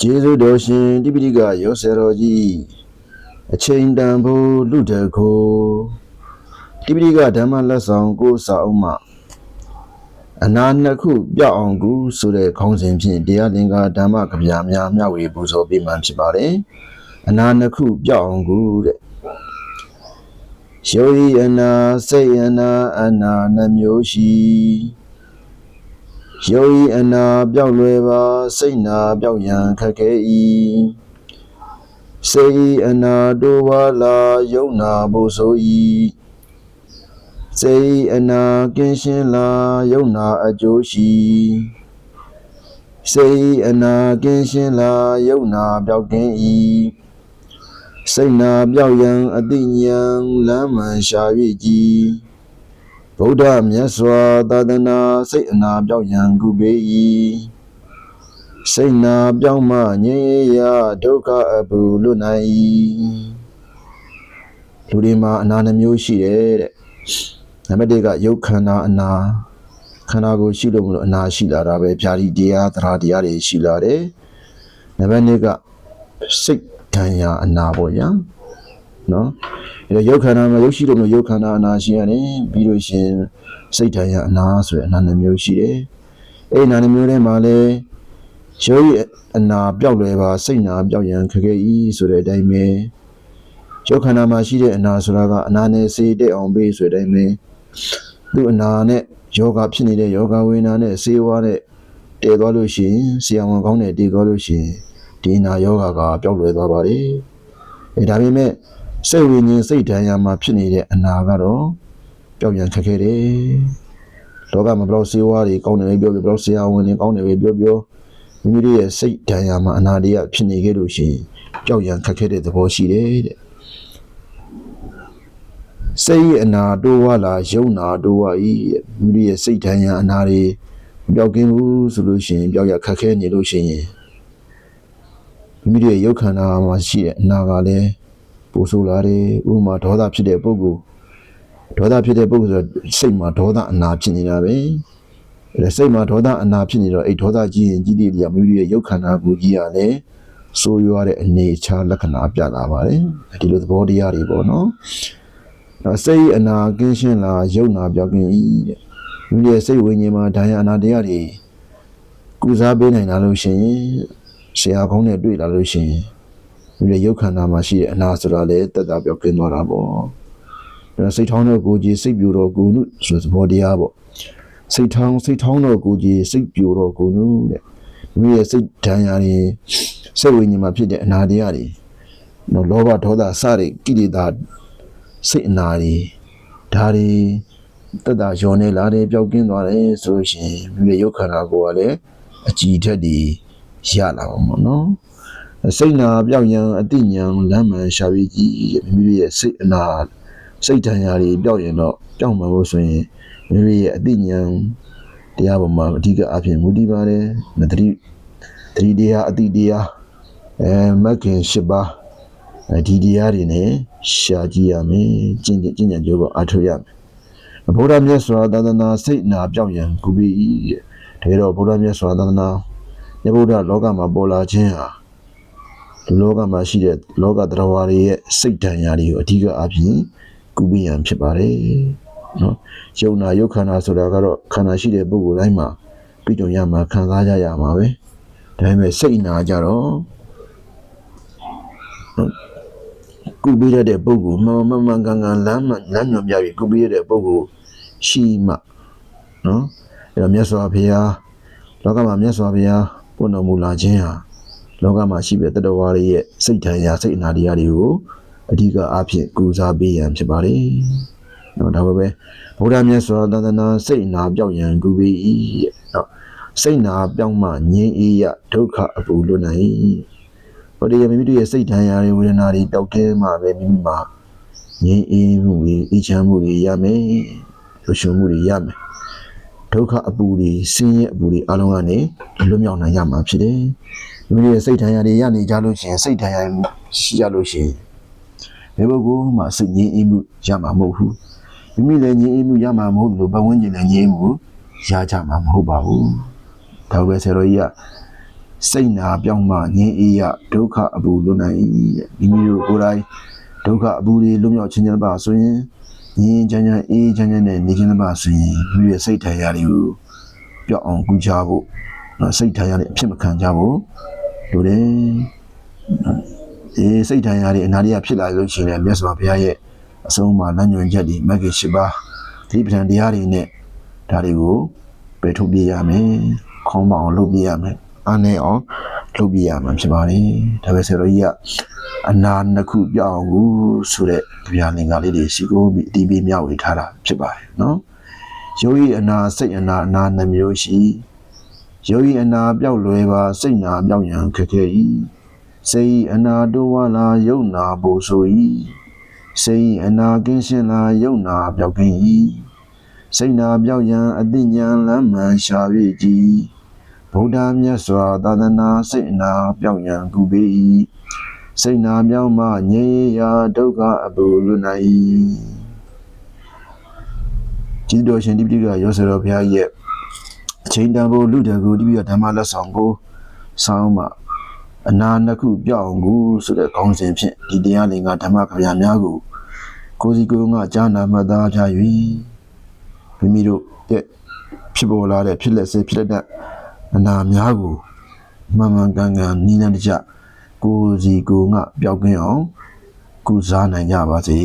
ကျေးဇူးတော်ရှင်တိပိဋကရောဆရာတော်ကြီးအချိန်တန်ဖို့လူတကိုတိပိဋကဓမ္မလက်ဆောင်ကိုစာအုပ်မှအနာနှစ်ခုပြောက်အောင်ကူဆိုတဲ့ခေါင်းစဉ်ဖြင့်တရားသင်္ကာဓမ္မကဗျာများမျှဝေပူဇော်ပေးမှဖြစ်ပါတယ်အနာနှစ်ခုပြောက်အောင်ကူတဲ့ယောဤအနာစိတ်အနာအနာနှမျိုးရှိ ယောဤအနာပြောက်လွယ်ပါစိတ်နာပြောက်ရန်ခက်ခဲ၏စိတ်ဤအနာတိုးဝါလာယုံနာဖို့ဆို၏စိတ်ဤအနာကင်းရှင်းလာယုံနာအကျိုးရှိစိတ်ဤအနာကင်းရှင်းလာယုံနာပြောက်ကင်း၏စိတ်နာပြောက်ရန်အတိညာဏ်လမ်းမှန်ရှာ၍ကြည် ဗုဒ္ဓမြတ်စွာသာသနာစိတ်အနာပြောက်ရန်ကုပေ၏စိတ်နာပြောင်းမှငြိမ်းရဒုက္ခအပူလွတ်နိုင်၏လူတွေမှာအနာနှမျိုးရှိတယ်တဲ့နံပါတ်1ကယုတ်ခန္ဓာအနာခန္ဓာကိုယ်ရှိလို့မလို့အနာရှိလာတာပဲဖြာတိတရားသရာတရားတွေရှိလာတယ်နံပါတ်2ကစိတ်ဒဏ်ရာအနာပေါ့ညာ နော်အဲတော့ယုတ်ခန္ဓာမှာယုတ်ရှိလို့မလို့ယုတ်ခန္ဓာအနာရှိရတယ်ပြီးလို့ရှရင်စိတ်ဒဏ်ရာအနာဆိုတဲ့အနာနှမျိုးရှိတယ်အဲ့ဒီအနာနှမျိုးထဲမှာလည်းရုပ်ရဲ့အနာပြောက်လွယ်ပါစိတ်နာပြောက်ရန်ခက်ခဲဤဆိုတဲ့အတိုင်းပဲရုပ်ခန္ဓာမှာရှိတဲ့အနာဆိုတာကအနာနဲ့စေတဲ့အောင်ပေးဆိုတဲ့အတိုင်းပဲသူ့အနာနဲ့ယောဂဖြစ်နေတဲ့ယောဂဝေဒနာနဲ့စေဝါနဲ့တည်သွားလို့ရှိရင်ဆရာဝန်ကောင်းနဲ့တည်သွားလို့ရှိရင်ဒီအနာယောဂကပျောက်လွယ်သွားပါတယ်အဲဒါပေမဲ့ စိတ်ဝိညာဉ်စိတ်ဓာတ်ရမှာဖြစ်နေတဲ့အနာကတော့ပျောက်ရန်ခက်ခဲတယ်လောကမှာဘယ်လောက်စေဝါတွေကောင်းတယ်ပဲပြောပြောဘယ်လောက်ဆရာဝန်တွေကောင်းတယ်ပဲပြောပြောမိမိတို့ရဲ့စိတ်ဓာတ်ရမှာအနာတွေကဖြစ်နေခဲ့လို့ရှိရင်ပျောက်ရန်ခက်ခဲတဲ့သဘောရှိတယ်တဲ့စိတ်ရဲ့အနာတိုးဝါလာယုံနာတိုးဝါဤတဲ့မိမိရဲ့စိတ်ဓာတ်ရအနာတွေမပျောက်ကင်းဘူးဆိုလို့ရှိရင်ပျောက်ရခက်ခဲနေလို့ရှိရင်မိမိတို့ရဲ့ရုပ်ခန္ဓာမှာရှိတဲ့အနာကလည်း ပိုဆိုးလာတယ်ဥပမာဒေါသဖြစ်တဲ့ပုဂ္ဂိုလ်ဒေါသဖြစ်တဲ့ပုဂ္ဂိုလ်ဆိုတော့စိတ်မှာဒေါသအနာဖြစ်နေတာပဲအဲဒါစိတ်မှာဒေါသအနာဖြစ်နေတော့အဲ့ဒေါသကြီးရင်ကြီးတယ်ကြီးမိမိတို့ရဲ့ရုပ်ခန္ဓာကိုယ်ကြီးကလည်းဆိုးရွားတဲ့အနေအချာလက္ခဏာပြလာပါတယ်ဒီလိုသဘောတရားတွေပေါ့နော်တော့စိတ်အနာကင်းရှင်းလာယုံနာပြောက်ကင်းဤတဲ့မိမိရဲ့စိတ်ဝိညာဉ်မှာဒါယအနာတရားတွေကုစားပေးနိုင်လာလို့ရှိရင်ဆရာကောင်းနဲ့တွေ့လာလို့ရှိရင် မိမိရဲ့ရုပ်ခန္ဓာမှာရှိတဲ့အနာဆိုတာလည်းတက်တာပြောက်ကင်းသွားတာပေါ့ဒါစိတ်ထောင်းတော့ကိုယ်ကြီးစိတ်ပြူတော့ကိုယ်နုဆိုတဲ့သဘောတရားပေါ့စိတ်ထောင်းစိတ်ထောင်းတော့ကိုယ်ကြီးစိတ်ပြူတော့ကိုယ်နုတဲ့မိမိရဲ့စိတ်ဓာန်ရာတွေစိတ်ဝိညာဉ်မှာဖြစ်တဲ့အနာတရားတွေနော်လောဘဒေါသစတဲ့ကိလေသာစိတ်အနာတွေဒါတွေတက်တာယောနေလာတယ်ပျောက်ကင်းသွားတယ်ဆိုလို့ရှိရင်မိမိရဲ့ရုပ်ခန္ဓာကိုယ်ကလည်းအကြည်ထက်တွေရလာပါမှာနော် စိတ်နာပြောက်ရန်အတိညာဏ်လမ်းမှန်ရှာပြီးကြည့်မိမိရဲ့စိတ်အနာစိတ်တန်ရာတွေပြောက်ရင်တော့ပြောက်မှာလို့ဆိုရင်မိမိရဲ့အတိညာဏ်တရားပေါ်မှာအဓိကအဖြစ်မူတည်ပါတယ်မတတိတတိတရားအတိတရားအဲမက္ခင်၈ပါးအဲဒီတရားတွေနဲ့ရှာကြည့်ရမယ်ကျင့်ကျင့်ကြံကြိုးပေါ်အထောက်ရမယ်ဘုရားမြတ်စွာသာသနာစိတ်နာပြောက်ရန်ကုပြီးတဲ့ဒါတော့ဘုရားမြတ်စွာသာသနာညဗုဒ္ဓလောကမှာပေါ်လာခြင်းဟာဒီ လောကမှာရှိတဲ့လောကတရားဝါတွေရဲ့စိတ်ဓာတ်ရာတွေကိုအဓိကအဖြစ်ကုပြီးရန်ဖြစ်ပါတယ်နော်ယုံနာယုတ်ခန္ဓာဆိုတာကတော့ခန္ဓာရှိတဲ့ပုဂ္ဂိုလ်တိုင်းမှာပြည့်စုံရမှာခံစားကြရမှာပဲဒါပေမဲ့စိတ်နာကြတော့ကုပြီးရတဲ့ပုဂ္ဂိုလ်မမမှန်ကန်ကန်လမ်းမှလမ်းညွန်ပြပြီးကုပြီးရတဲ့ပုဂ္ဂိုလ်ရှိမှနော်အဲ့တော့မြတ်စွာဘုရားလောကမှာမြတ်စွာဘုရားပွင့်တော်မူလာခြင်းဟာ လောကမှာရှိတဲ့တတဝါတွေရဲ့စိတ်ထန်ရာစိတ်အနာတရားတွေကိုအဓိကအားဖြင့်ကုစားပေးရန်ဖြစ်ပါတယ်။နော်ဒါပဲပဲဗုဒ္ဓမြတ်စွာသာသနာစိတ်အနာပြောက်ရန်ကုပေး၏တဲ့။နော်စိတ်နာပြောင်းမှငြိမ်းအေးရဒုက္ခအပူလွတ်နိုင်၏။ဟောဒီမိမိတို့ရဲ့စိတ်ထန်ရာတွေဝေဒနာတွေတောက်ခဲမှပဲမိမိမှာငြိမ်းအေးမှုတွေအေးချမ်းမှုတွေရမယ်။လွှတ်ရှုံမှုတွေရမယ်။ဒုက္ခအပူတွေဆင်းရဲအပူတွေအလုံးကနေလွတ်မြောက်နိုင်ရမှာဖြစ်တယ်။ မိမိရဲ့စိတ်ထန်ရာတွေရနေကြလို့ရှိရင်စိတ်ထန်ရာရှိကြလို့ရှိရင်ဘယ်ပုဂ္ဂိုလ်မှစိတ်ငြိမ်းအေးမှုရမှာမဟုတ်ဘူးမိမိလည်းငြိမ်းအေးမှုရမှာမဟုတ်ဘူးဘဝန်းကျင်လည်းငြိမ်းမှုရကြမှာမဟုတ်ပါဘူးဒါပဲဆရာတော်ကြီးကစိတ်နာပြောင်းမှငြင်းအေးရဒုက္ခအပူလွတ်နိုင်၏တဲ့မိမိတို့ကိုယ်တိုင်ဒုက္ခအပူတွေလွတ်မြောက်ခြင်းကြပါဆိုရင်ငြင်းချမ်းချမ်းအေးချမ်းချမ်းနဲ့နေခြင်းပါဆိုရင်မိမိရဲ့စိတ်ထိုင်ရာတွေကိုပျောက်အောင်ကူချဖို့နော်စိတ်ထိုင်ရာတွေအဖြစ်မခံကြဖို့ လိုတယ်အေးစိတ်ထိုင်ရာတွေအနာရိယဖြစ်လာလို့ရှိရင်လည်းမြတ်စွာဘုရားရဲ့အဆုံးအမလမ်းညွှန်ချက်တွေမဂ္ဂင်၈ပါးဒီပဋ္ဌာန်တရားတွေနဲ့ဒါတွေကိုပယ်ထုတ်ပြရမယ်ခေါင်းမအောင်လုပ်ပြရမယ်အားနေအောင်လုပ်ပြရမှာဖြစ်ပါတယ်ဒါပဲဆရာတော်ကြီးကအနာနှစ်ခုပြောင်းအောင်ကိုဆိုတဲ့ဗျာလင်္ကာလေးတွေစီကိုပြီးအတီးပြီးမျှဝေထားတာဖြစ်ပါတယ်နော်ယောဂီအနာစိတ်အနာအနာနှမျိုးရှိ ယောဂီအနာပြောက်လွယ်ပါစိတ်နာပြောက်ရန်ခက်ခဲ၏စိတ်အနာတိုးဝါလာယုံနာပို့ဆို၏စိတ်အနာကင်းရှင်းလာယုံနာပြောက်ကင်း၏စိတ်နာပြောက်ရန်အသိဉာဏ်လမ်းမှန်ရှာ၍ကြည်ဗုဒ္ဓမြတ်စွာသာသနာစိတ်အနာပြောက်ရန်ကူပေ၏စိတ်နာပြောင်းမှငြိမ်းရာဒုက္ခအပူလွတ်နိုင်၏ကြည်တော်ရှင်တိပိဋကရောစတော်ဘုရားရဲ့အ ချိန်တန်ဖို့လူတကူတိပိဋကဓမ္မလက်ဆောင်ကိုဆောင်းမှအနာနှစ်ခုပြောင်းကိုဆိုတဲ့ခေါင်းစဉ်ဖြင့်ဒီတရားလင်္ကာဓမ္မခဗျာများကိုကိုယ်စီကိုယ်ငါကြားနာမှတ်သားကြ၍မိမိတို့ရဲ့ဖြစ်ပေါ်လာတဲ့ဖြစ်လက်စေဖြစ်လက်တဲ့အနာများကိုမှန်မှန်ကန်ကန်နိလန့်တကျကိုယ်စီကိုယ်ငါပျောက်ကင်းအောင်ကုစားနိုင်ကြပါစေ